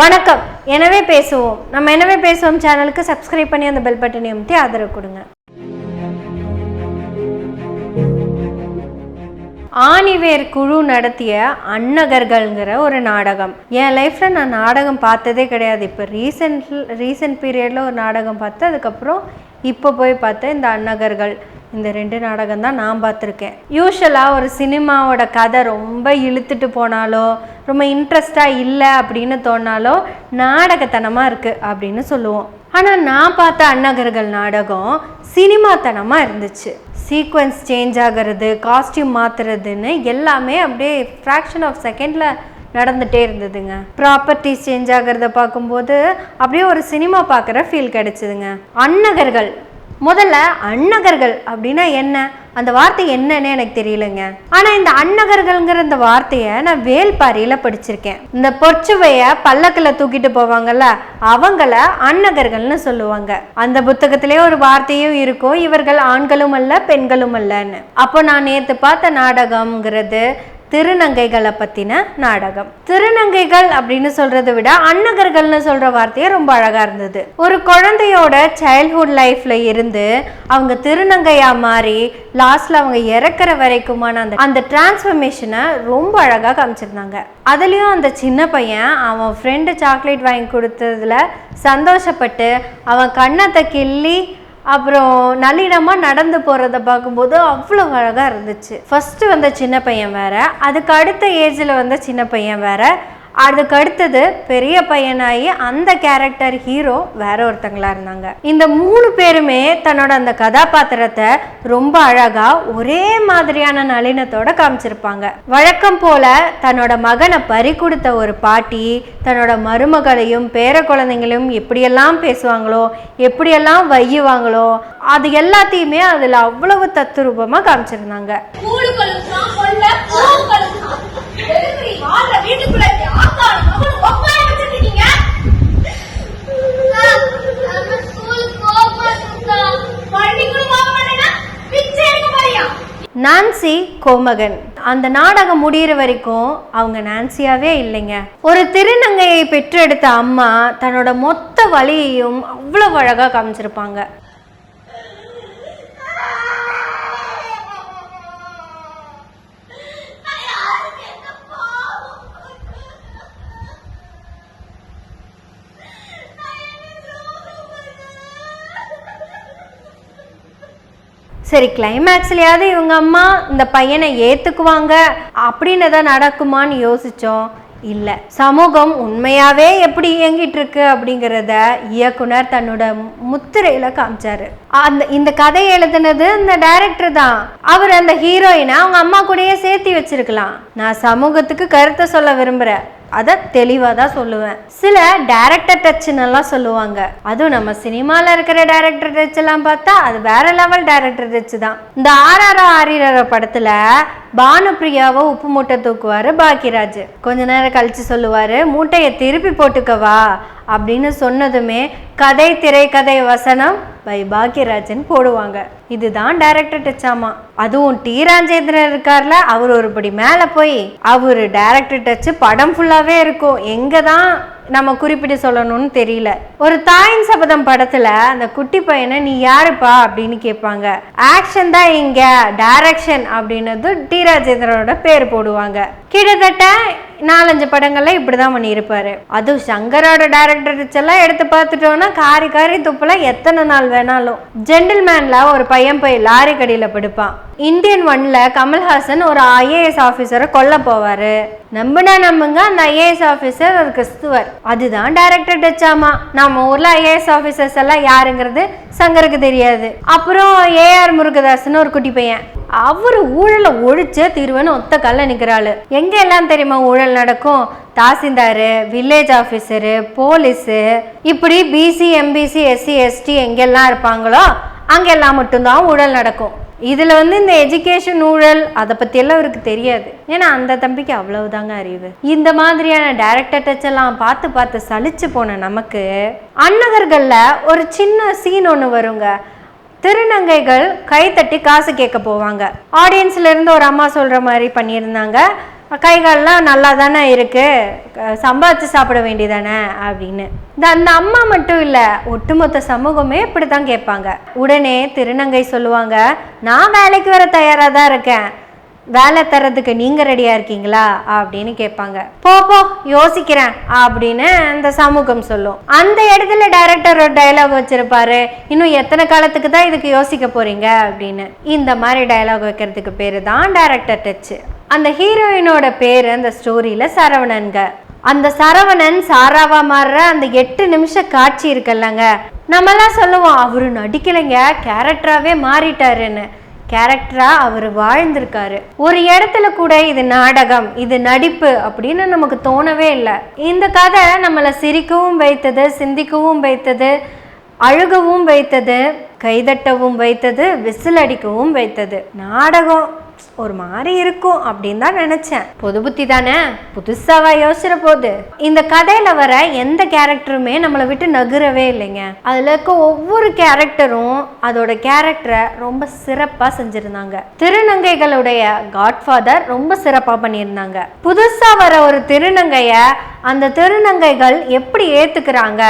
வணக்கம். எனவே பேசுவோம். நம்ம எனவே பேசுவோம் சேனலுக்கு சப்ஸ்கிரைப் பண்ணி அந்த பெல் பட்டனை அமுத்தி ஆதரவு கொடுங்க. ஆணிவேர் குழு நடத்திய அன்னகர்கள்ங்கிற ஒரு நாடகம். என் லைஃப்பில் நான் நாடகம் பார்த்ததே கிடையாது. இப்போ ரீசெண்ட் ரீசெண்ட் பீரியடில் ஒரு நாடகம் பார்த்தேன். அதுக்கப்புறம் இப்போ போய் பார்த்தேன் இந்த அன்னகர்கள். இந்த ரெண்டு நாடகம் தான் நான் பார்த்துருக்கேன். யூஸ்வலாக ஒரு சினிமாவோட கதை ரொம்ப இழுத்துட்டு போனாலோ ரொம்ப இன்ட்ரெஸ்டாக இல்லை அப்படின்னு தோணாலோ நாடகத்தனமாக இருக்குது அப்படின்னு சொல்லுவோம். ஆனால் நான் பார்த்த அன்னகர்கள் நாடகம் சினிமாத்தனமாக இருந்துச்சு. சீக்வன்ஸ் சேஞ்ச் ஆகிறது காஸ்டியூம் மாற்றுறதுன்னு எல்லாமே அப்படியே ஃப்ராக்ஷன் ஆஃப் செகண்டில் நடந்துகிட்டே இருந்ததுங்க. ப்ராப்பர்ட்டிஸ் சேஞ்ச் ஆகிறத பார்க்கும்போது அப்படியே ஒரு சினிமா பார்க்குற ஃபீல் கிடச்சிதுங்க. அன்னகர்கள் முதல்ல அன்னகர்கள் அப்படின்னா என்ன? அந்த வார்த்தை என்னன்னு எனக்கு தெரியலங்க. ஆனால் இந்த அன்னகர்கள்ங்கிற இந்த வார்த்தையை நான் வேல்பாரியில் படிச்சிருக்கேன். இந்த பொற்சுவையை பல்லக்கில் தூக்கிட்டு போவாங்கல்ல அவங்கள அன்னகர்கள்னு சொல்லுவாங்க. அந்த புத்தகத்திலே ஒரு வார்த்தையும் இருக்கும் இவர்கள் ஆண்களும் அல்ல பெண்களும் அல்லன்னு. அப்போ நான் நேற்று பார்த்த நாடகம்ங்கிறது திருநங்கைகளை பற்றின நாடகம். திருநங்கைகள் அப்படின்னு சொல்கிறத விட அன்னகர்கள்னு சொல்கிற வார்த்தையே ரொம்ப அழகாக இருந்தது. ஒரு குழந்தையோட சைல்ட்ஹுட் லைஃப்பில் இருந்து அவங்க திருநங்கையாக மாறி லாஸ்ட்டில் அவங்க இறக்குற வரைக்குமான அந்த அந்த டிரான்ஸ்ஃபர்மேஷனை ரொம்ப அழகாக காமிச்சிருந்தாங்க. அதுலேயும் அந்த சின்ன பையன் அவன் ஃப்ரெண்டு சாக்லேட் வாங்கி கொடுத்ததுல சந்தோஷப்பட்டு அவன் கண்ணத்தை கிள்ளி அப்புறம் நளினமாக நடந்து போகிறத பார்க்கும்போது அவ்வளோ அழகாக இருந்துச்சு. ஃபஸ்ட்டு வந்த சின்ன பையன் வேற. அதுக்கு அடுத்த ஏஜில் வந்த சின்ன பையன் வேற. அதுக்கு அடுத்தது பெரிய பையனாகி அந்த கேரக்டர் ஹீரோ வேற ஒருத்தங்களா இருந்தாங்க. இந்த மூணு பேருமே தன்னோட அந்த கதாபாத்திரத்தை ரொம்ப அழகா ஒரே மாதிரியான நளினத்தோட காமிச்சிருப்பாங்க. வழக்கம் போல தன்னோட மகனை பறி கொடுத்த ஒரு பாட்டி தன்னோட மருமகளையும் பேர குழந்தைங்களையும் எப்படியெல்லாம் பேசுவாங்களோ எப்படியெல்லாம் வையுவாங்களோ அது எல்லாத்தையுமே அதில் அவ்வளவு தத்துரூபமாக காமிச்சிருந்தாங்க. நான்சி கோமகன். அந்த நாடகம் முடியிற வரைக்கும் அவங்க நான்சியாவே இல்லைங்க. ஒரு திருநங்கையை பெற்றெடுத்த அம்மா தன்னோட மொத்த வழியையும் அவ்வளவு அழகா காமிச்சிருப்பாங்க. சரி கிளைமேக்ஸ்லயாவது இவங்க அம்மா இந்த பையனை ஏத்துக்குவாங்க அப்படின்னு எதாவது நடக்குமான்னு யோசிச்சோம். இல்லை சமூகம் உண்மையாவே எப்படி இயங்கிட்டு இருக்கு அப்படிங்கிறத இயக்குனர் தன்னோட முத்திரையில காமிச்சாரு. அந்த இந்த கதையை எழுதுனது இந்த டைரக்டர் தான். அவர் அந்த ஹீரோயினை அவங்க அம்மா கூடயே சேர்த்து வச்சிருக்கலாம். நான் சமூகத்துக்கு கருத்தை சொல்ல விரும்புறேன். அதை தெளிவாக தான் சொல்லுவேன். சில டேரக்டர் டச்சுன்னெல்லாம் சொல்லுவாங்க. அதுவும் நம்ம சினிமாவில் இருக்கிற டேரக்டர் டச் எல்லாம் பார்த்தா அது வேற லெவல் டேரக்டர் டச் தான். இந்த ஆர்ஆர் ஆரிரர படத்தில் பானுப்பிரியாவை உப்பு மூட்டை தூக்குவார் பாக்கியராஜ். கொஞ்ச நேரம் கழிச்சு சொல்லுவார் மூட்டையை திருப்பி போட்டுக்கவா? அப்படின்னு சொன்னதுமே கதை திரைக்கதை வசனம் பை பாக்கியராஜன் போடுவாங்க. இதுதான் டைரக்டர் டச்சாமா. அதுவும் டி. ராஜேந்திரன் இருக்கார்ல அவர் ஒருபடி மேலே போய் அவர் டைரக்டர் டச்சு படம் ஃபுல்லாகவே இருக்கும். எங்கே தான் நம்ம குறிப்பிட்டு சொல்லணும்னு தெரியல. ஒரு தாயின் சபதம் படத்துல அந்த குட்டி பையனை நீ யாருப்பா? அப்படின்னு கேட்பாங்க. ஆக்ஷன் தான் இங்க டைரக்ஷன் அப்படின்னது டி. ராஜேந்திரனோட பேர் போடுவாங்க. கிட்டத்தட்ட நாலஞ்சு படங்கள்ல இப்படிதான் பண்ணியிருப்பாரு. அதுவும் சங்கரோட டைரக்டர்ஸ் எல்லாம் எடுத்து பார்த்துட்டோம்னா காரி காரி துப்புல எத்தனை நாள் வேணாலும். ஜென்டில்மேன்ல ஒரு பையன் போய் லாரி கடியில படுப்பான். இந்தியன் ஒன்ல கமல்ஹாசன் ஒரு ஐஏஎஸ் ஆஃபீஸரை கொல்ல போவார். நம்புனா நம்புங்க அந்த ஐஏஎஸ் ஆஃபீஸர் ஒரு கிறிஸ்துவர். அதுதான் டைரக்டர் டச்சாமா. நம்ம ஊரில் ஐஏஎஸ் ஆஃபீஸர்ஸ் எல்லாம் யாருங்கிறது சங்கருக்கு தெரியாது. அப்புறம் ஏஆர் முருகதாஸ்னு ஒரு குட்டி பையன். அவர் ஊழலை ஒழிச்ச தீர்வுன்னு ஒத்த கல்ல நிற்கிறாள் எங்கே எல்லாம் தெரியுமா ஊழல் நடக்கும்? தாசில்தாரு வில்லேஜ் ஆஃபீஸரு போலீஸு இப்படி பிசி எம்பிசி எஸ்சி எஸ்டி எங்கெல்லாம் இருப்பாங்களோ அங்கெல்லாம் மட்டும்தான் ஊழல் நடக்கும். இதில் வந்து இந்த எஜுகேஷன் ஊழல் அதை பற்றியெல்லாம் அவருக்கு தெரியாது. ஏன்னா அந்த தம்பிக்கு அவ்வளவுதாங்க அறிவு. இந்த மாதிரியான டேரக்டர் டச் எல்லாம் பார்த்து பார்த்து சலிச்சு போன நமக்கு அன்னகர்களில் ஒரு சின்ன சீன் ஒன்று வருங்க. திருநங்கைகள் கைத்தட்டி காசு கேட்க போவாங்க. ஆடியன்ஸ்ல இருந்து ஒரு அம்மா சொல்ற மாதிரி பண்ணியிருந்தாங்க. கைகாலெலாம் நல்லா தானே இருக்குது சம்பாதிச்சு சாப்பிட வேண்டியதானே? அப்படின்னு. இந்த அந்த அம்மா மட்டும் இல்லை ஒட்டுமொத்த சமூகமே இப்படி தான் கேட்பாங்க. உடனே திருநங்கை சொல்லுவாங்க நான் வேலைக்கு வர தயாராக தான் இருக்கேன். வேலை தரதுக்கு நீங்கள் ரெடியாக இருக்கீங்களா? அப்படின்னு கேட்பாங்க. போ போ யோசிக்கிறேன் அப்படின்னு அந்த சமூகம் சொல்லும். அந்த இடத்துல டைரக்டர் ஒரு டயலாக் வச்சிருப்பாரு. இன்னும் எத்தனை காலத்துக்கு தான் இதுக்கு யோசிக்க போறீங்க? அப்படின்னு. இந்த மாதிரி டயலாக் வைக்கிறதுக்கு பேர் தான் டைரக்டர் டச்சு அந்த ஹீரோயினோட பேர் அந்த ஸ்டோரியில் சரவணன்க அந்த சரவணன் சாராவா மாறுற அந்த எட்டு நிமிஷ காட்சி இருக்குல்லங்க. நம்மலாம் சொல்லுவோம் அவர் நடிக்கலைங்க கேரக்டராகவே மாறிட்டாருன்னு. கேரக்டராக அவர் வாழ்ந்திருக்காரு. ஒரு இடத்துல கூட இது நாடகம் இது நடிப்பு அப்படின்னு நமக்கு தோணவே இல்லை. இந்த கதை நம்மளை சிரிக்கவும் வைத்தது சிந்திக்கவும் வைத்தது அழுகவும் வைத்தது கைதட்டவும் வைத்தது விசில் அடிக்கவும் வைத்தது. நாடகம். ஒரு மாதிரி இருக்கும் அப்படின்னு தான் நினைச்சேன். பொது புத்தி தானே? புதுசாவா யோசிக்கிற போகுது இந்த கதையில வர எந்த கேரக்டருமே நம்மளை விட்டு நகரவே இல்லைங்க. அதுல இருக்க ஒவ்வொரு கேரக்டரும் அதோட கேரக்டரை ரொம்ப சிறப்பா செஞ்சிருந்தாங்க. திருநங்கைகளுடைய காட்ஃபாதர் ரொம்ப சிறப்பா பண்ணியிருந்தாங்க. புதுசா வர ஒரு திருநங்கையை அந்த திருநங்கைகள் எப்படி ஏற்றுக்கிறாங்க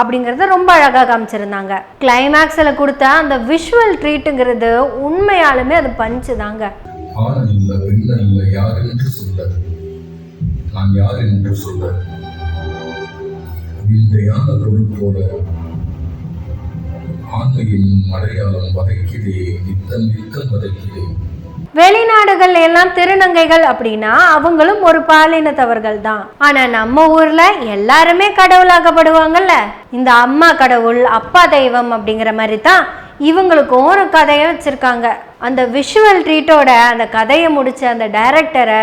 அப்படிங்கிறத ரொம்ப அழகாக காமிச்சிருந்தாங்க. கிளைமேக்ஸில் கொடுத்த அந்த விஷுவல் ட்ரீட்டுங்கிறது உண்மையாலுமே அது பஞ்சு தாங்க ஆண் இல்லை பெண் இல்லை யார் என்று சொல்ல. நான் யார் என்று சொல்ல. விந்தையான பொருட்போல ஆண்மை அடையாளம் வதைக்கிறேன் நித்தம் நித்தம் வதைக்கிறேன். வெளிநாடுகள் எல்லாம் திருநங்கைகள் அப்படின்னா அவங்களும் ஒரு பாலினத்தவர்கள் தான் ஆனா நம்ம ஊர்ல எல்லாருமே கடவுளாகப்படுவாங்கல்ல இந்த அம்மா கடவுள் அப்பா தெய்வம் அப்படிங்கிற மாதிரி தான் இவங்களுக்கும் ஒரு கதையை வச்சிருக்காங்க. அந்த விஷுவல் ட்ரீட்டோட அந்த கதையை முடித்த அந்த டைரக்டரை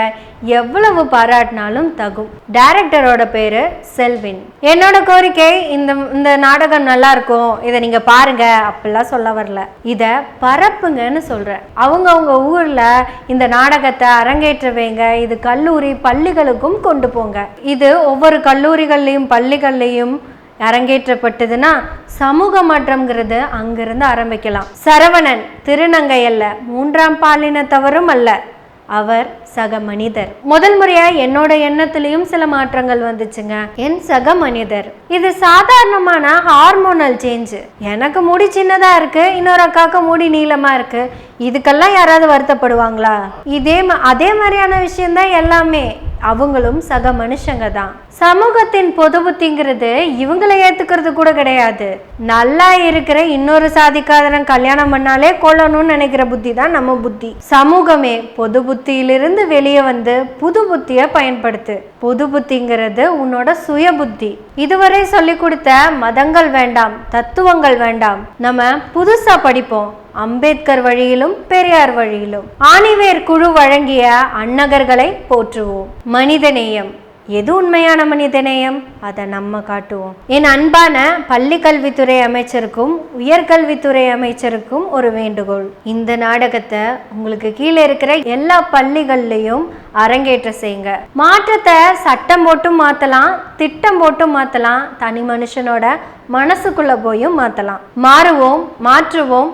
எவ்வளவு பாராட்டினாலும் தகும். டைரக்டரோட பேர் செல்வின். என்னோட கோரிக்கை இந்த இந்த நாடகம் நல்லா இருக்கும் இதை நீங்கள் பாருங்க அப்படிலாம் சொல்ல வரல. இதை பரப்புங்கன்னு சொல்கிறேன் அவங்க அவங்க இந்த நாடகத்தை அரங்கேற்ற வைங்க இது கல்லூரி பள்ளிகளுக்கும் கொண்டு போங்க. இது ஒவ்வொரு கல்லூரிகள்லையும் பள்ளிகள்லையும் அரங்கேற்றப்பட்டதுன்னா சமூக மாற்றம்ங்கிறது அங்கிருந்து ஆரம்பிக்கலாம். சரவணன் திருநங்கை அல்ல மூன்றாம் பாலினத்தவரும் அல்ல. அவர் சக மனிதர். முதல் முறையா என்னோட எண்ணத்திலையும் சில மாற்றங்கள் வந்துச்சுங்க. என் சக மனிதர். இது சாதாரணமான ஹார்மோனல் சேஞ்ச் எனக்கு முடி சின்னதா இருக்கு இன்னொரு அக்காவுக்கு முடி நீளமா இருக்கு. இதுக்கெல்லாம் யாராவது வருத்தப்படுவாங்களா? இதே அதே மாதிரியான விஷயம்தான் எல்லாமே. அவங்களும் சக மனுஷங்க தான் சமூகத்தின் பொது புத்திங்கிறது இவங்களை ஏத்துக்கிறது கூட கிடையாது. நல்லா இருக்கிற இன்னொரு சாதிக்காதவன் கல்யாணம் பண்ணாலே கொல்லணும்னு நினைக்கிற புத்தி தான் நம்ம புத்தி. சமூகமே பொது புத்தியிலிருந்து வெளியே வந்து புது புத்தியை பயன்படுத்து. பொது புத்திங்கிறது உன்னோட சுய புத்தி. இதுவரை சொல்லி கொடுத்த மதங்கள் வேண்டாம் தத்துவங்கள் வேண்டாம். நம்ம புதுசா படிப்போம். அம்பேத்கர் வழியிலும் பெரியார் வழியிலும். ஆணிவேர் குழு வழங்கிய அன்னகர்களை போற்றுவோம். மனிதநேயம். எது உண்மையான மனிதநேயம்? அதை நம்ம காட்டுவோம். என் அன்பான பள்ளி கல்வித்துறை அமைச்சருக்கும் உயர்கல்வித்துறை அமைச்சருக்கும் ஒரு வேண்டுகோள். இந்த நாடகத்தை உங்களுக்கு கீழே இருக்கிற எல்லா பள்ளிகள்லையும் அரங்கேற்ற செய்யுங்க. மாற்றத்தை சட்டம் போட்டும் மாத்தலாம் திட்டம் போட்டும் மாத்தலாம் தனி மனுஷனோட மனசுக்குள்ள போயும் மாத்தலாம். மாறுவோம் மாற்றுவோம்